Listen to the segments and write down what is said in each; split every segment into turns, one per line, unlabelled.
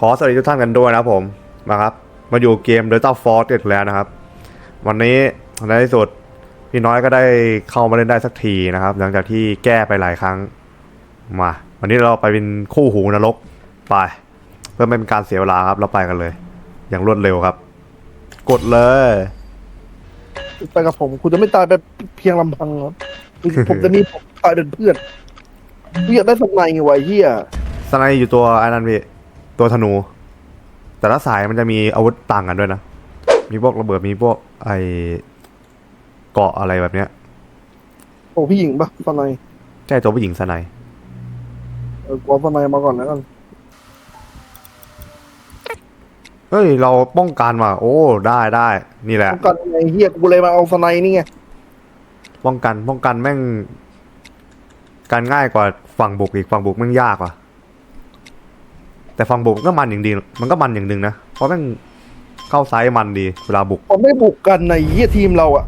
ขอสวัสดีทุกท่านกันด้วยนะครับผมนะครับ มาอยู่เกม Delta Force อีกแล้วนะครับ วันนี้ในที่สุดพี่น้อยก็ได้เข้ามาเล่นได้สักทีนะครับ หลังจากที่แก้ไปหลายครั้งมา วันนี้เราไปเป็นคู่หูนรกไป เพื่อไม่เป็นการเสียเวลาครับเราไปกันเลย อย่างรวดเร็วครับ กดเลย
ไปกับผม คุณจะไม่ตายไปเพียงลำพังครับผมจะมีผมตายเป็นเพื่อนกูอยากได้สมัยไงวะเฮีย
สไนด์อยู่ตัวไอ้นั่นพี่ ตัวธนู แต่ละสายมันจะมีอาวุธต่างกันด้วยนะ มีพวกระเบิดมีพวกไอเกาะอะไรแบบเนี้ย
โอ้พี่หญิงปะสมัย
ใช่ตัวผู้หญิงสไนด์
เออกูเอาสมัยมาก่อนแล้วกัน
เฮ้ย เราป้องกันว่ะโอ้ได้ได้นี่แหละ
ป้องกันไงเฮียกูเลยมาเอาสมัยนี่ไง
ป้องกันป้องกันแม่ง การง่ายกว่าฝั่งบุกอีกฝั่งบุกแม่งยากว่ะ แต่ฝั่งบุกก็มันอย่างดี มันก็มันอย่างหนึ่งนะ เพราะแม่งเข้าไซส์มันดีเวลาบุก
ผมไม่บุกกันในเฮียทีมเราอะ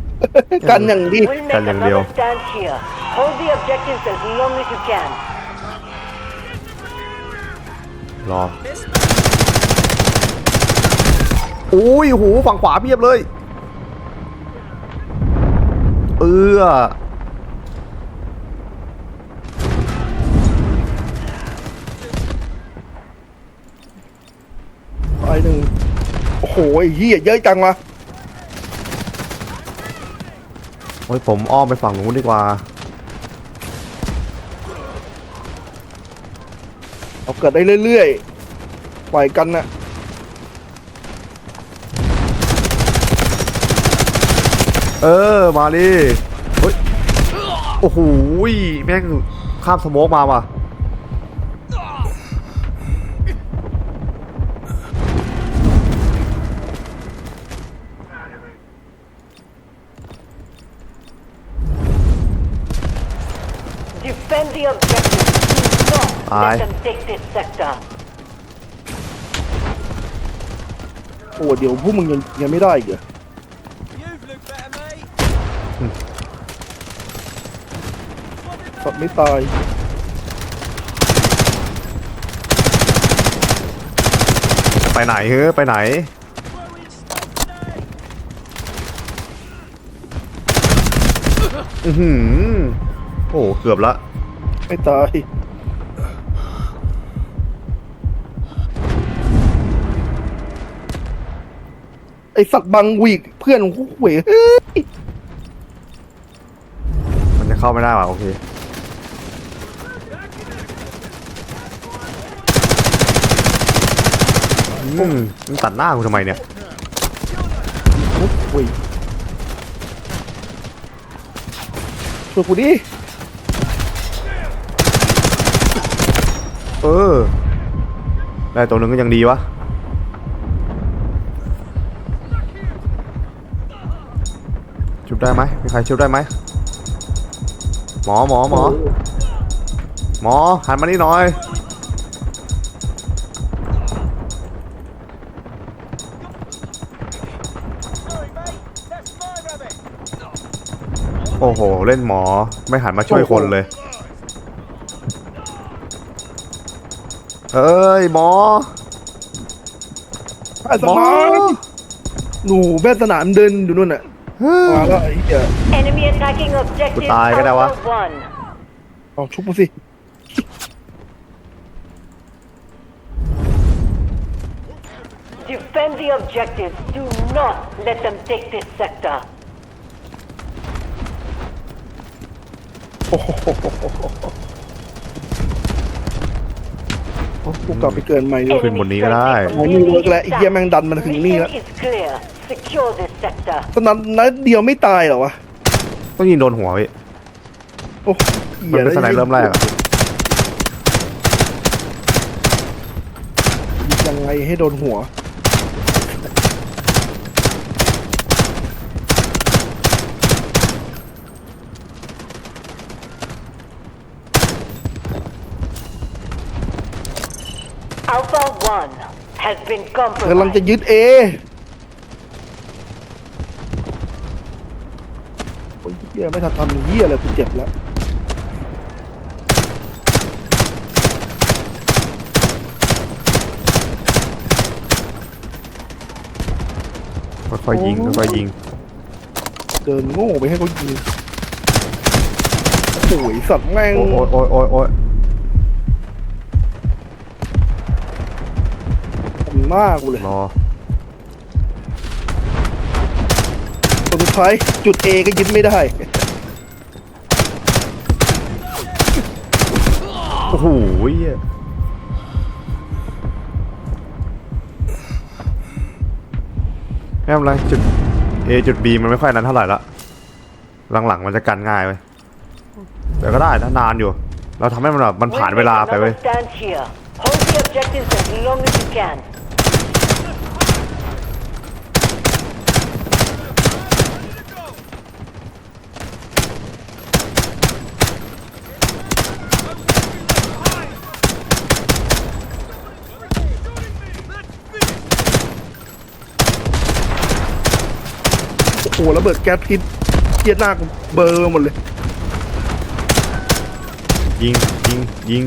กันอย่างดี
We'll make
Dale
another
Leo.
stand here. Hold the objectives as long as you can.
รอโอ้ยโหฝั่งขวาเพียบเลย เออ
ตายหนึ่งโอ้โหไอ้เฮียเยอะจังวะ
โอ้ยผมอ้อมไปฝั่งนู้นดีกว่า
เราเกิดได้เรื่อยๆปล่อยกันนะ
เออมาดิเฮ้ยโอ้โหยแม่งข้ามสโมกมาว่ะ
the objectives. Do not
Aye.
let them take this sector.
โอ้เดี๋ยวพวกมึงยังยังไม่ได้อีกเหรอ
You've looked better, mate.
สัตว์ไม่ตาย
ไปไหนเฮ้ยไปไหนอือหือโอ้เกือบละ
ไม่ตาย ไอสัตว์บังวีกเพื่อนของกูเหวยเฮ้ย
มันจะเข้าไม่ได้ว่ะโอเคอืมมันตัดหน้ากูทำไมเนี่ย
โอ้ยช่วยกูดิ
เออ ได้ตัวหนึ่งก็ยังดีวะ ชุบได้ไหมมีใครชุบได้ไหม หมอหมอหมอ หมอหันมานี่หน่อยโอ้โห เล่นหมอไม่หันมาช่วยคนเลย อ้ยหมอ
ไอ้ส
หมอ
มานหนูแม่สนามเดินอยู่นู่นน่ะมาแล้วไอ้เหี้ย
Enemy attacking objective
Tayo ka na, wa?
Alpha 1.
เอาชุบมาสิ
Defend the objectives. Do not let them take this sector.
โอ้โห กูกลับไปเกินใหม่ดีกว่า
ขึ้นบนนี้ก็ได้
โอ้ยนี่เวิร์กแล้วไอ้เหี้ยแม่งดันมาถึงนี่แล้ว
Mission is clear. Secure this sector.
สนามนัดเดียวไม่ตายเหรอวะ
ต้องยิงโดนหัวพี่
โอ้
มันเป็นสไนเริ่มแรกอะ
ยังไงให้โดนหัว กำลังจะยึดเอโอ้ยเยี่ยไม่ทันทำเหี้ยเลยกูเจ็บแล้ว
ค่อยๆยิงค่อยๆยิง
เดินโง่ไปให้เขายิงสวยสัตว์แม่ง
โอ้ยโอ้ยโอ้ย
หน้ากูเลย
รอ
คนสุดท้ายจุด A ก็ยึดไม่ได้
โอ้โหเหี้ยไม่เป็นไรจุด A จุด B มันไม่ค่อยนั้นเท่าไหร่ละหลังๆมันจะกันง่ายไปแต่ก็ได้นะนานอยู่ เราทำให้มันแบบมันผ่านเวลาไปเว้ย
Another stand here. Hold the objectives as long as you can.
หระเบิดแก๊สพิษเกียดหน้ากูเบลอร์หมดเลย
ยิงยิงยิง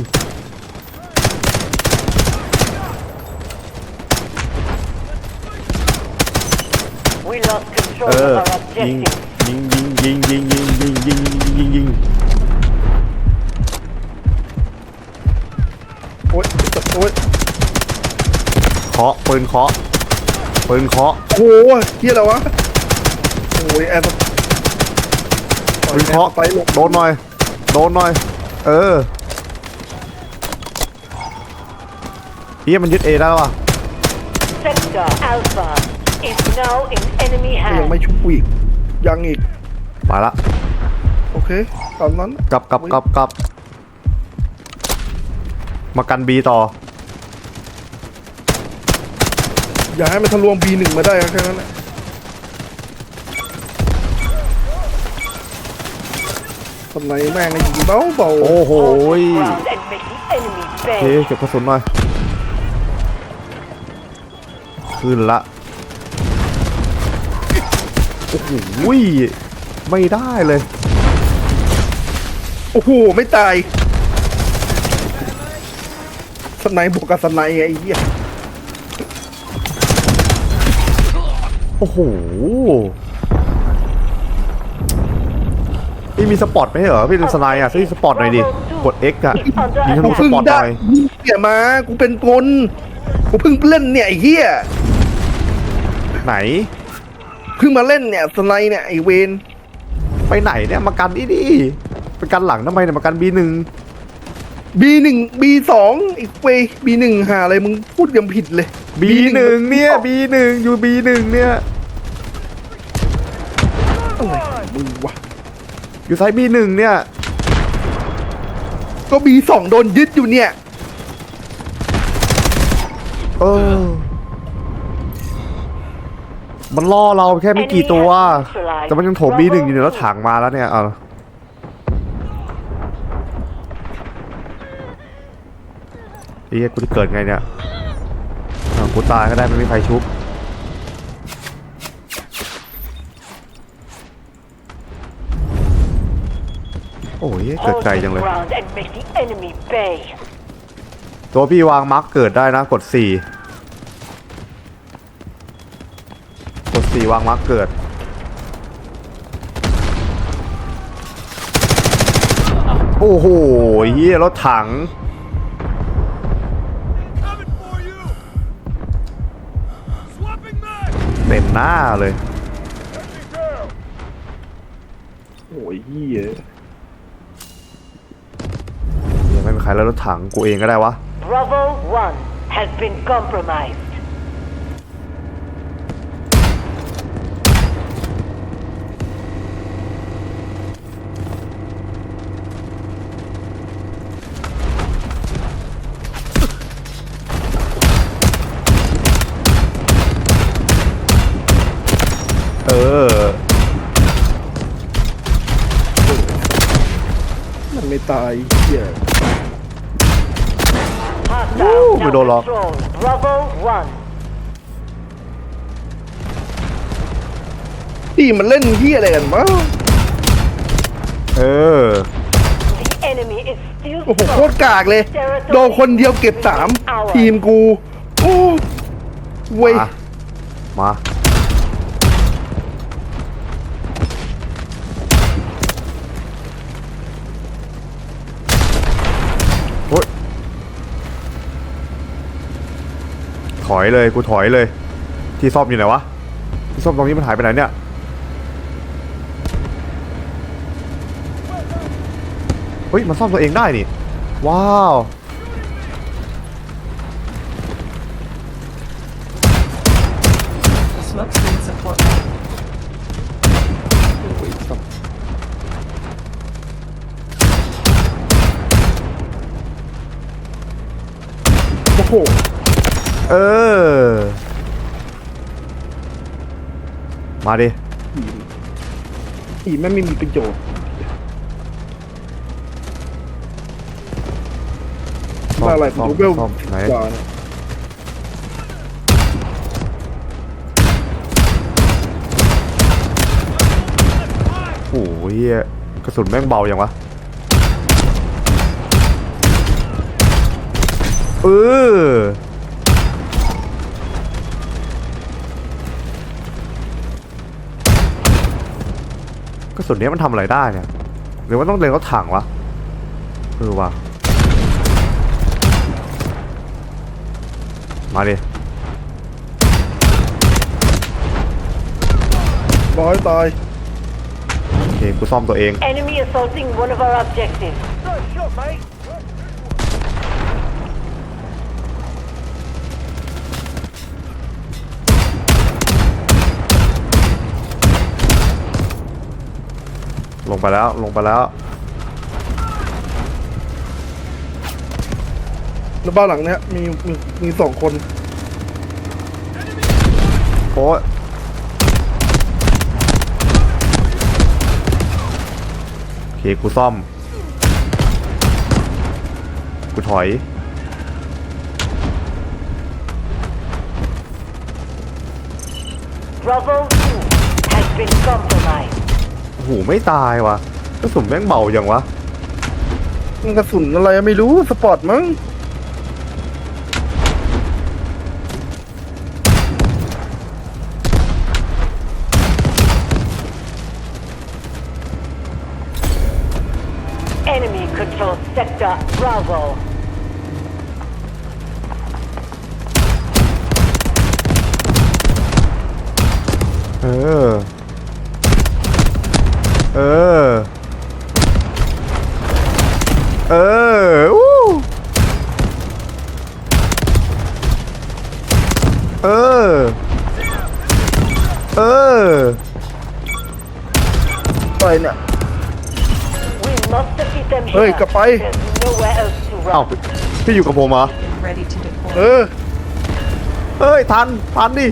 We lost
เอ
control
อ
of our
ยิง
objectives.
ยิงยิงยิงยิงยิงยิงยิงยิงยิงยิง
โอ๊ยโอ๊ย
เคาะปืนเคาะปืนเคาะ
โอ้โหเฮียอะไรวะโอ้ยแอร์ส
ปืนเคาะ
ไปลง
โดนหน่อย โดนหน่อย เออเฮียมันยึดเอได้แล้วว่ะ
Sector Alpha is now in enemy
ก็ยัง
hands.
ไม่ชุบกูอีกยังอีก
มาละ
โอเคตามนั้น
กลับกลับกลับกลับมากันบีต่อ
อย่าให้มันทะลวง B1 มาได้แค่นั้นแหละ ทำไมแม่งไอ้ยิงเบาเบา
โอ้โห
Hold the ground and make the enemy
โอเค
pay.
เก็บกระสุนหน่อย ขึ้นละ โอ้โหไม่ได้เลย
โอ้โห ไม่ตายสไนบวกกับสไนไอ้เหี้ย
โอ้โห พี่มีสปอร์ตไหมเหรอพี่เป็นสไนด์อะซื้อสปอร์ตหน่อยดิกด X อะยิงธนูส
เพิ่ง
ปอร์ตห
ได้
น่อย
เสียมากูเป็นกลกูเพิ่งเล่นเนี่ยไอ้เหี้ย
ไหน
เพิ่งมาเล่นเนี่ยสไนเนี่ยไอ้เวน
ไปไหนเนี่ยมากันดิดิไปกันหลังทำไมเนี่ยมากันบีหนึ่ง
บีหนึ่งบีสองอีกเวยบีหนึ่งหาอะไรมึงพูดยังผิดเลย
บีหนึ่งเนี่ยบีหนึ่งอยู่บีหนึ่งเนี่ย
อะไรของมึงวะ
อยู่ไซบีหนึ่งเนี่ย
ก็บีสองโดนยึดอยู่เนี่ย
เออ มันล่อเราแค่ไม่กี่ตัว แต่มันยังโถมบีหนึ่งอยู่เนี่ยแล้วถังมาแล้วเนี่ยเอาไอ้เหี้ยกูจะเกิดไงเนี่ยเอากูตายก็ได้ไม่มีใครชุบ โอ้ยเกิด
Hold
ไกล
the
จังเลย
ground and make the enemy pay.
ตัวพี่วางมาร์กเกิดได้นะ กดสี่กดสี่วางมาร์กเกิด โอ้โหเฮียรถถัง
Coming for you! Swapping mag!
เต็มหน้าเลย
โอ้ยเหี้ย
ใครแล้วรถถังกูเองก็ได้วะ
Bravo 1 has been compromised.
เออ
มันไม่ตายเหี้ย
Hostile
we don't
now
lock.
control. Bravo 1.
ที่มันเล่นเหี้ยอะไรกันวะ
เออ
The enemy is still
โอ้โหโคตร
strong.
กากเลย โดนคนเดียวเก็บสามทีมกู โอ้เว้ย
มามา อยเลยกูถอยเลย ที่ซ่อมอยู่ไหนวะที่ซ่อมตรงนี้มันหายไปไหนเนี่ยเฮ้ยมันซ่อมตัวเองได้นี่ว้าว
Smoke screen support.
โอ้โห
เออ มาดิ
ผีแม่งไม่มีประโยชน์
ซ่อม
ว่าอะไรผ
ซ่อ
ม
ม
ดูเวล
ซ่อมไหน
กว่าเนี่ย
โอ้โหเฮียกระสุนแม่งเบาอย่างวะ เออ ระสุนเนี้ยมันทำอะไรได้เนี่ย หรือว่าต้องเล็งรถถังวะเออว่ะมาดิ
ร้อยตาย
โอเคกูซ่อมตัวเอง
Enemy assaulting one of our objectives.
Nice shot, mate.
ลงไปแล้วลงไปแล้ว
แล้วบ้านหลังเนี้ยมีมีมีสองคน
โอ้ยโอเคกูซ่อม กูถอย
Bravo 2 has been compromised.
โอ้โหไม่ตายว่ะกระสุนแม่งเบาอย่างวะ
มันกระสุนอะไรไม่รู้สปอร์ตมั้ง
Enemy controls sector Bravo.
เออ เออ เอออู้เออ เออ
ไรเนี่ย
We must defeat them
Hey,
here.
kapay.
There's nowhere else to
เอ้า
run.
พี่อยู่กับผมเหรอ
Ready to deploy.
เออ
เอ้ย ทัน ทันดิ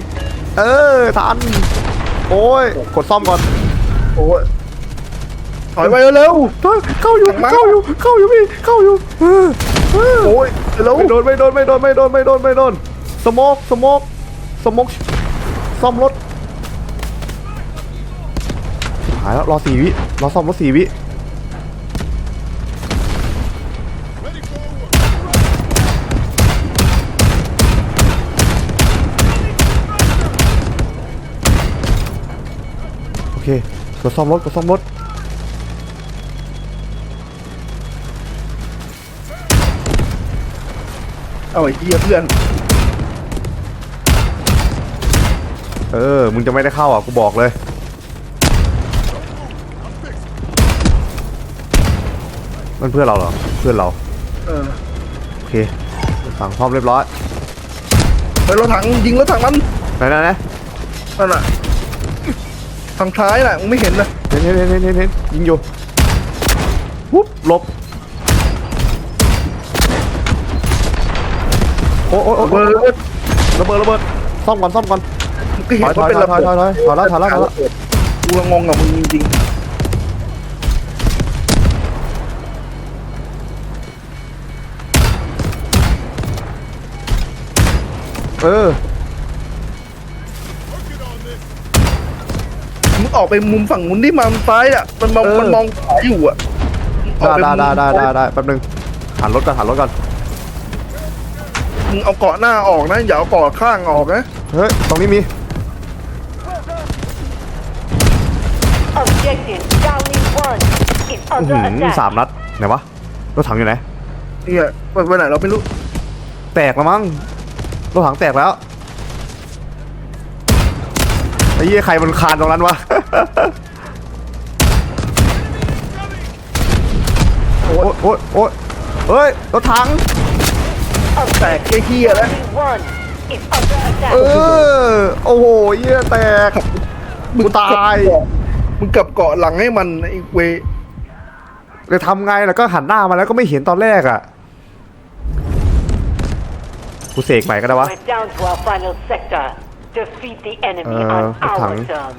เออ ทัน โอ้ย กดซ่อมก่อน
โอ้ย ถอยไปเร็ว
เฮ้ยเข้าอยู่
มา
เข้าอยู่เข้าอยู่พี่เข้าอยู่เออเออ
ๆโอ้ยเร็ว
ไม่โดนไม่โดนไม่โดนไม่โดนไม่โดนไม่โดนสโมกสโมกสโมกซ่อมรถหายแล้วรอสี่วิรอซ่อมรถสี่วิ
Ready forward.
โอเคกดซ่อมรถกดซ่อมรถ
เอาไอ้เหี้ยเพื่อน
เออ มึงจะไม่ได้เข้าอะ กูบอกเลย มันเพื่อนเราเหรอ เพื่อนเรา
เออ
โอเคสั่งพร้อมเรียบร้อย
ไปรถถังยิงรถถังมัน
ไหนไหนไหน
นั่นน่ะทางซ้ายน่ะมึงไม่เห็นนะ
เห็นเห็นเห็นเห็นเห็นเห็นยิงอยู่ ปุ๊บหลบ โอ้โอ้โอ้
เบิ
โอ้
ร์ด
ระเบิดระเบิดซ่อมก่อนซ่อมก่อน
มึงก็เห็นว่าเป็นระเบิด
ถอยถอยถอยถอยถอยถอยแล้วถอยแล้วถอยแล้ว
กูละงงกับมึงจริง
เออ
Working on this.
ๆมึงออกไปมุมฝั่งนู้นที่มันซ้ายอะมันมอง
เออ
มันมองขวาอยู่อะออก
ได้
ป
ได้
มุม
ได้ได้ได้ได้แป๊บนึงหันรถก่อนหันรถก่อน
มึงเอาเกาะหน้าออกนะ อย่าเอาเกาะข้างออกนะ
เฮ้ยตรงนี้มี
Objective Downing 1 is
อื้อ
under
หือ
attack.
สามนัดไหนวะรถถังอยู่ไหน
เนี่ยไปไปไหนเราไม่รู้
แตกแล้วมั้งรถถังแตกแล้วไอ้เหี้ยใครมันคานตรงนั้นวะ โอ๊ยโอ๊ยโอ๊ยเฮ้ยรถถัง
แตกไอ้เฮียแล้ว
Only one is under
เอ
attack.
อโอ้โหเหี้ยแตกกูตาย
มึงกลับเกาะหลังให้มันไอ้เว
จะทำไงแล้วก็หันหน้ามาแล้วก็ไม่เห็นตอนแรกอะ กูเสกใหม่ก็ได้วะ
We're down to our final sector. Defeat the enemy
Uh,
on
rút
our
thẳng.
terms.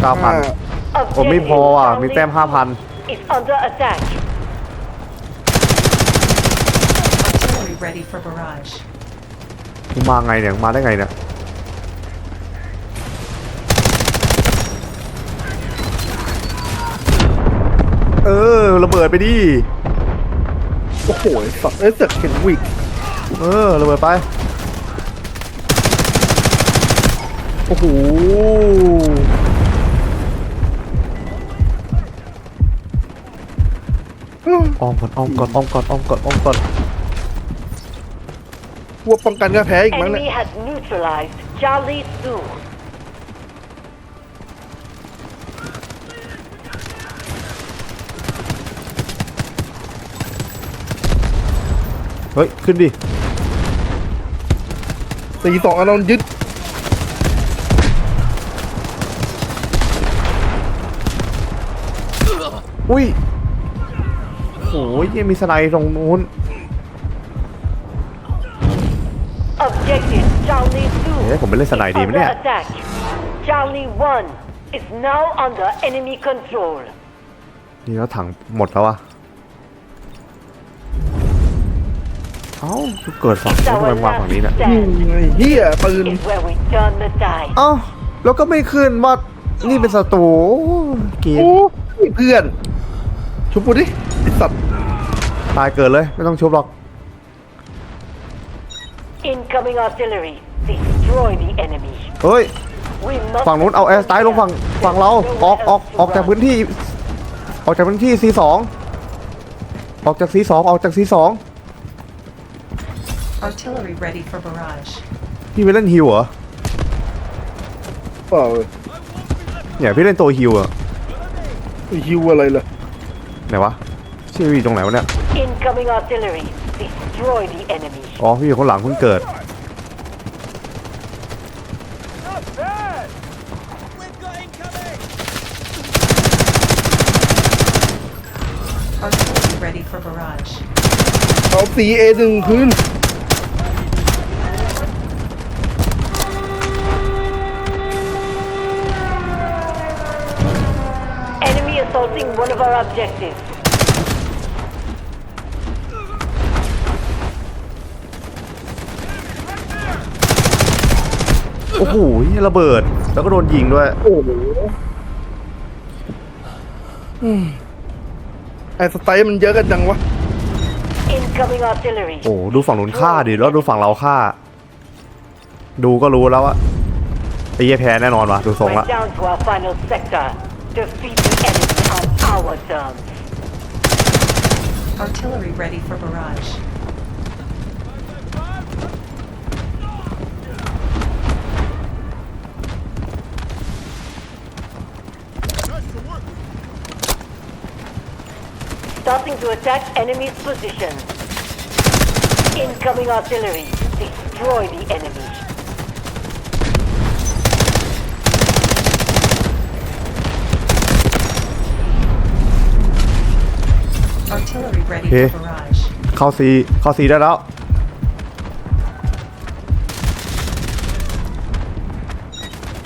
เก้าพัน
Objective
ผมไม่พออะ มี
Charlie
แต้มห้าพัน
is under attack.
Artillery ready for barrage.
กูมาไงเนี่ยมาได้ไงเนี่ยเออระเบิดไปดิ
โอ้โหสัตว์เอ้ยเสือกเห็นวิก
เออระเบิดไปโอ้โหอ้อมก่อนอ้อมก่อนอ้อมก่อนอ้อมก่อนอ้อมก่อน
พวกป้องกันก็แพ้อีกมั้ง
Enemy
เนี่ย
has neutralized Charlie Zoo.
เฮ้ย ขึ้นดิ
สี่สองอันนนยึด
อุ้ยโอ้ยยังมีสไนด์ตรงนู้น
Charlie Zoo
เอ๊ะผมไปเล่นสไนด์ดีไหม
under
เนี่ย
attack. Charlie 1 is now under enemy control.
นี่แล้วถังหมดแล้ววะเอ้าเกิดฝั่งนู้นทำไมวางฝั่งนี้เนี่ย
อืมไอ้เฮียปืน
is where we turn the tide.
เอ้าแล้วก็ไม่ขึ้นว่านี่เป็นศัตรูเกม
โอ้ยเพื่อน ชุบกูดิไอ้สัตว์
ตายเกิดเลย ไม่ต้องชุบหรอก
Incoming artillery. Destroy the enemy.
เฮ้ย
We must
ฝั่งนู้นเอาแอร์สไตล์ลงฝั่งฝั่งเราออกออกออกจากพื้นที่ ออกจากพื้นที่ C2 ออกจาก C2 ออกจาก C2
Artillery ready for barrage.
พี่ไปเล่นฮิวเหรอ
เปล่าเว้ย
เนี่ยพี่เล่นตัวฮิวเหรอ
ไอ้ฮิวอะไรล่ะ
ไหนวะชื่ออยู่ตรงไหนวะเนี่ย
Incoming artillery. Destroy the enemy.
อ๋อพี่อยู่ข้างหลังเพิ่งเกิด
Not bad! We've got incoming!
Artillery ready for barrage.
เอาสีเอหนึ่งคืน
Enemy assaulting one of our objectives.
โอ้โหระเบิด แล้วก็โดนยิงด้วย
โอ้โหอืม ไอ้สไตล์มันเยอะกันจังวะ
Incoming artillery.
โอ้ดูฝั่งนู้นฆ่าดิแล้วดูฝั่งเราฆ่า ดูก็รู้แล้วว่าไอ้เหี้ยแพ้แน่นอนวะดูทรง
We're
ละ
down to our final sector. Defeat the enemy on our terms.
Artillery ready for barrage.
Starting to attack enemy's position. Incoming artillery. Destroy the enemy.
Artillery ready
Okay.
for barrage.
เข้าซีเข้าซีได้แล้ว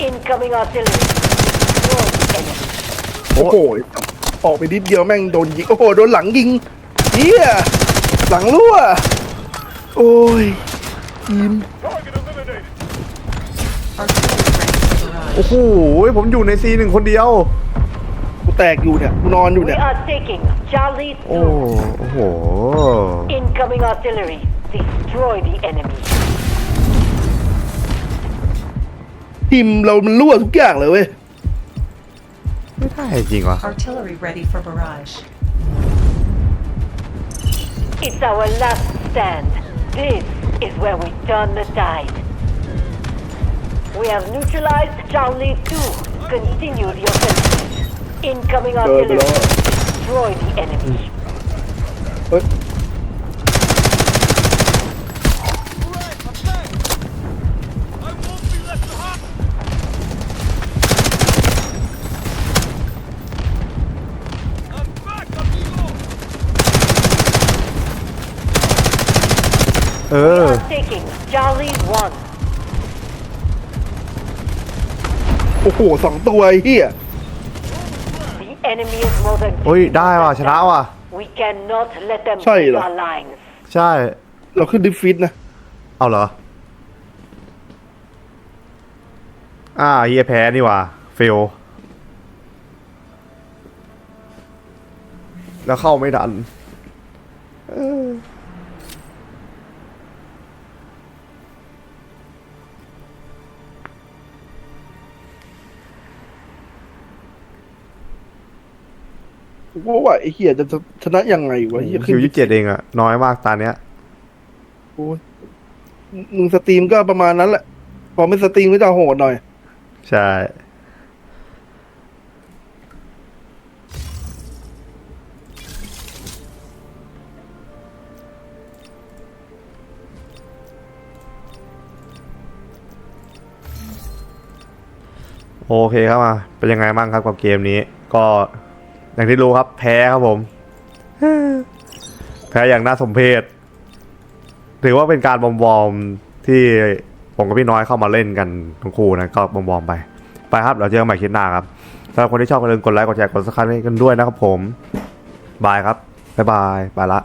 Incoming artillery. Destroy the enemy.
โอ้
โอ้โห ออกไปนิดเดียวแม่งโดนยิง โอ้โห โดนหลังยิงเฮียหลังรั่ว โอ้ยทีม
Target eliminated.
Artillery ready for barrage.
โอ้โห ผมอยู่ในซีหนึ่งคนเดียว
กูแตกอยู่เนี่ย กูนอนอยู่
We
เนี่ย
are taking Charlie
โอ้
2.
โอ้โห
Incoming artillery. Destroy the enemy.
ทีมเรามันรั่วทุกอย่างเลยเว้ย
ไม่ได้จริงวะ
Artillery ready for barrage.
It's our last stand. This is where we turn the tide. We have neutralized Charlie 2. Continue the offensive. Incoming artillery. Destroy the enemy.
เฮ้ย
เออ
Taking Charlie 1.
โอ้โหสองตัวไอ้เหี้ย
The enemy is more than
โอ้ยได้ว่ะชนะว่ะ
We cannot let them
Sai
break
rồi.
our lines.
ใช่
เราขึ้นดิฟฟิตนะ
เอาเหรอ อ่าเฮียแพ้นี่ว่ะเฟล แล้วเข้าไม่ดัน
ก็ว่าไอ้เหี้ยจะชนะยังไงวะไอ้เหี้ย
คิว
ขึ้น
ยี่สิบเจ็ดเองอะน้อยมากตาเนี้ย
โอ้ยมึงสตรีมก็ประมาณนั้นแหละ พอไม่สตรีมก็จะโหดหน่อย
ใช่โอเคครับมาเป็นยังไงบ้างครับกับเกมนี้ ก็ อย่างที่รู้ครับ แพ้ครับผม แพ้อย่างน่าสมเพชถือว่าเป็นการบอมบอมที่ผมกับพี่น้อยเข้ามาเล่นกันทั้งคู่นะก็บอมบอมไป ไปครับ เราเจอกันใหม่คลิปหน้าครับสำหรับคนที่ชอบก็อย่าลืมกดไลค์กดแชร์กดซับสไครต์กันด้วยนะครับผม บายครับ บ๊ายบาย ไปละ